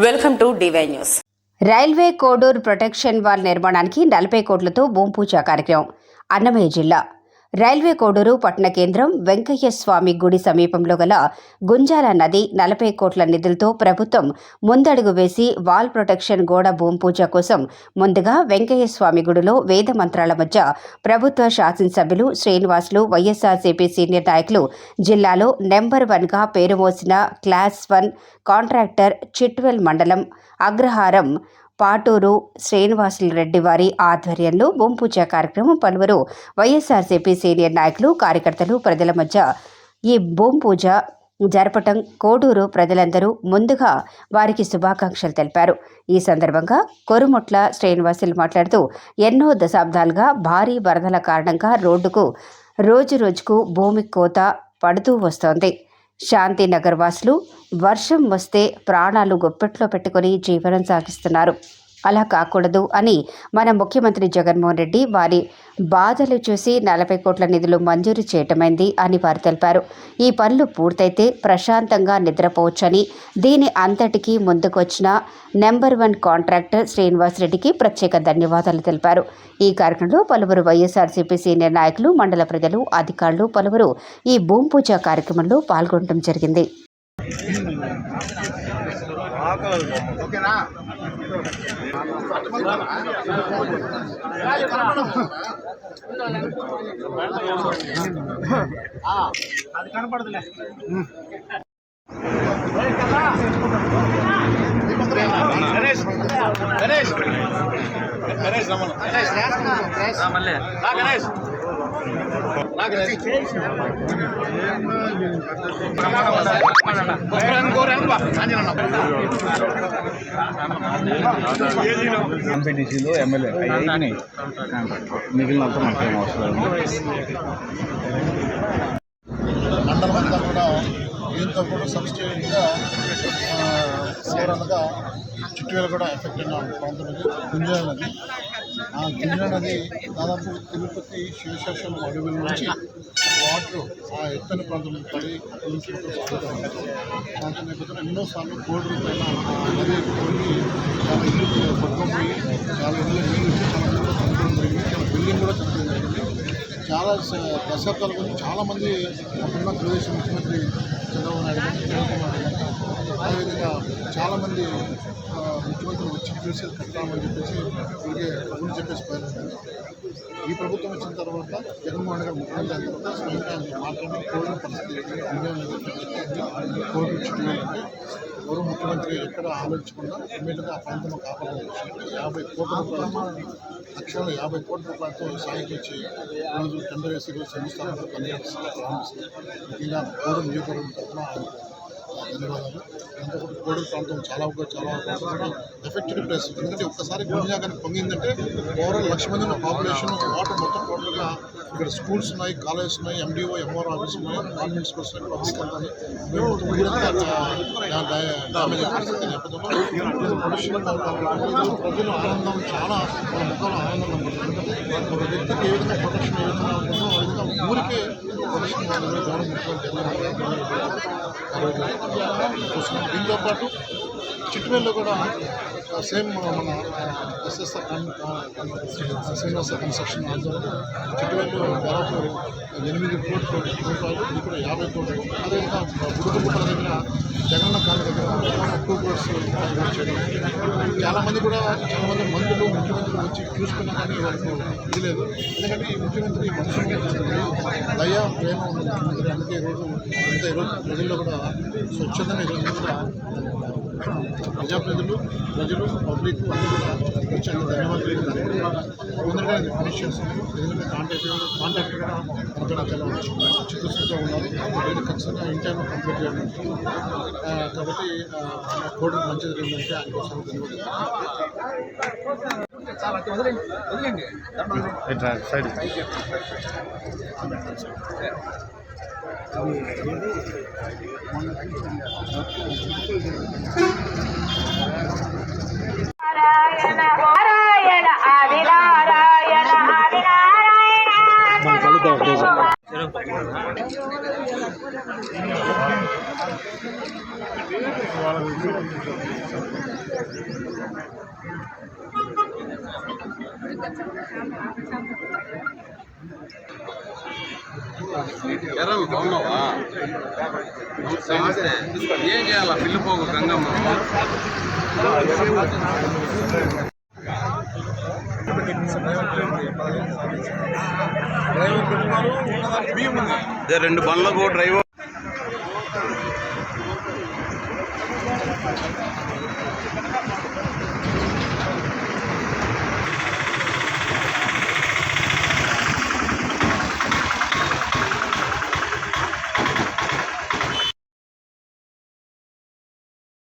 Welcome to DY news. Railway Kodur protection wall నిర్మాణానికి నలభై కోట్లతో భూమి పూజ కార్యక్రమం. అన్నమయ్య జిల్లా. రైల్వే కోడూరు పట్టణ కేంద్రం వెంకయ్య స్వామి గుడి సమీపంలో గల గుంజాల నది నలభై కోట్ల నిధులతో ప్రభుత్వం ముందడుగు వేసి వాల్ ప్రొటెక్షన్ గోడ భూమి పూజ కోసం ముందుగా వెంకయ్య స్వామి గుడిలో వేద మంత్రాల మధ్య ప్రభుత్వ శాసనసభ్యులు శ్రీనివాసులు వైఎస్ఆర్సీపీ సీనియర్ నాయకులు జిల్లాలో నెంబర్ వన్గా పేరు మోసిన క్లాస్ వన్ కాంట్రాక్టర్ చిట్వెల్ మండలం అగ్రహారం పాటూరు శ్రీనివాసులు రెడ్డి వారి ఆధ్వర్యంలో భూమి కార్యక్రమం పలువురు వైఎస్ఆర్సీపీ సీనియర్ నాయకులు కార్యకర్తలు ప్రజల మధ్య ఈ భూమి పూజ జరపటం కోడూరు ప్రజలందరూ ముందుగా వారికి శుభాకాంక్షలు తెలిపారు. ఈ సందర్భంగా కొరుముట్ల శ్రీనివాసులు మాట్లాడుతూ ఎన్నో దశాబ్దాలుగా భారీ వరదల కారణంగా రోడ్డుకు రోజు రోజుకు భూమి కోత పడుతూ వస్తోంది. శాంతినగర్ వాసులు వర్షం వస్తే ప్రాణాలు గొప్పెట్లో పెట్టుకుని జీవనం సాగిస్తున్నారు. అలా కాకూడదు అని మన ముఖ్యమంత్రి జగన్మోహన్ రెడ్డి వారి బాధలు చూసి నలభై కోట్ల నిధులు మంజూరు చేయటమైంది అని వారు తెలిపారు. ఈ పనులు పూర్తయితే ప్రశాంతంగా నిద్రపోవచ్చని దీని అంతటికీ ముందుకొచ్చిన నెంబర్ వన్ కాంట్రాక్టర్ శ్రీనివాస్ రెడ్డికి ప్రత్యేక ధన్యవాదాలు తెలిపారు. ఈ కార్యక్రమంలో పలువురు వైఎస్ఆర్సీపీ సీనియర్ నాయకులు మండల ప్రజలు అధికారులు పలువురు ఈ భూమి పూజ కార్యక్రమంలో పాల్గొనడం జరిగింది. అది కనపడదులే. గణేష్. గణేష్. గణేష్. రమణ. గణేష్. గణేష్. ఎంపీటీసీలో ఎమ్మెల్యే. అయినాయి మిగిలినంత మనకేం అవసరం మండలం అంతా కూడా దీంతో కూడా సబ్స్టేట్గా ఓవరాల్గా చుట్టువేలు కూడా ఎఫెక్ట్ అయిన ప్రాంతం ఇది. గుంజా నది. ఆ గుంజా నది దాదాపు తిరుపతి శివశేషం అడవుల నుంచి వాటర్ ఆ ఎత్తైన ప్రాంతం పడి అక్కడి నుంచి మొత్తం నేపథ్యంలో ఎన్నోసార్లు కోడి రూపాయల నది కొన్ని చాలా ఇల్లు పక్కన పోయి చాలా ఇల్లు నీళ్ళు వచ్చి చాలా ఇళ్ళు చనిపోవడం జరిగింది. చాలా బిల్డింగ్ కూడా చనిపోవడం జరిగింది. చాలా దశాబ్దాల గురించి చాలామంది అక్కడున్న తెలుగుదేశం ముఖ్యమంత్రి చంద్రబాబు నాయుడు గారు, చాలామంది ఆ, ముఖ్యమంత్రులు వచ్చి చూసేది కట్టామని చెప్పేసి ఊరికే కబుర్లు చెప్పేసి పోయారు ఈ ప్రభుత్వం వచ్చిన తర్వాత జగన్మోహన్ గారు ముఖ్యమంత్రి అయిన తర్వాత స్వయంగా మాత్రమే మాట్లాడి కోవిడ్ పరిస్థితి ఏంటి? కోవిడ్ చుట్టూ గౌరవ ముఖ్యమంత్రి ఎక్కడ ఆలోచించకుండా ఇమీడియట్గా ఆ ప్రాంతంలో కాపాడాలి యాభై కోట్ల రూపాయలు లక్షల యాభై కోట్ల రూపాయలతో సాయం ఇచ్చి ఈరోజు టెండర్ వేసి ఈరోజు శంకుస్థాపన పనిచేస్తుంది ప్రారంభిస్తుంది ముఖ్యంగా కోడి నియోజకవర్గం తరఫున ధన్యవాదాలు అంతకుముందు కోడూరు ప్రాంతం చాలా ఒక- చాలా ఎఫెక్టెడ్ ప్లేస్ ఎందుకంటే ఒక్కసారి గుంజా కానీ పొంగిందంటే ఓవరాల్ లక్ష మంది ఉన్న పాపులేషన్ వాటర్ మొత్తం టోటల్గా ఇక్కడ స్కూల్స్ ఉన్నాయి కాలేజెస్ ఉన్నాయి ఎండిఓ ఎంఆర్ ఆఫీస్ ఉన్నాయి గవర్నమెంట్ స్కూల్స్ ఉన్నాయి పబ్లిక్ అంతా డ్యామేజ్ అయిన నేపథ్యంలో ప్రజలు ఆనందం చాలా మన ముఖంలో ఆనందం ఎందుకంటే ఒక వ్యక్తికి ఏ విధంగా ప్రొటెక్షన్ ఏ విధంగా ఉంటుందో ఆ విధంగా ఊరికే దీంతో పాటు చిట్టువేల్లో కూడా సేమ్ మన ఎస్ఎస్ఆర్ శ్రీనివాస కన్స్ట్రక్షన్ ఆధ్వర్యంలో చిట్టువేల్లో దాదాపు ఎనిమిది కోట్ల రూపాయలు ఇది కూడా యాభై కోట్లు అదేవిధంగా గుడుగుప్పల దగ్గర జగన్న కాళ్ళ దగ్గర టూ క్రోర్స్ చేయడం. చాలామంది కూడా చాలామంది మంత్రులు ముఖ్యమంత్రులు వచ్చి చూసుకున్నా కానీ వాళ్ళకు ఇది లేదు. ఎందుకంటే ఈ ముఖ్యమంత్రి మనుషులు దయా ప్రేమ ఉన్నది ముఖ్యమంత్రి అందుకే ఈరోజు ఇంత ఈరోజు ప్రజల్లో కూడా స్వచ్ఛతను ఈరోజు కూడా ప్రజాప్రతినిధులు ప్రజలు పబ్లిక్ అందరూ కూడా వచ్చి ధన్యవాదాలు తొందరగా ఇది ఫినిష్ చేస్తున్నాను ఎందుకంటే కాంటాక్ట్ కాంటాక్ట్ కూడా అక్కడ చాలా చిత్తశుద్ధిగా ఉన్నారు నేను ఖచ్చితంగా ఇన్ టైంలో కంప్లీట్ చేయాలి కాబట్టి కోడ్ మంచిది ఏంటంటే ఆయన కోసం ధన్యవాదాలు. సైడ్ నారాయణ ఎరా బాగున్నావా నమస్తే ఏం చేయాలా పిల్లిపోగు గంగమ్మ ఇదే రెండు బండ్లకు డ్రైవర్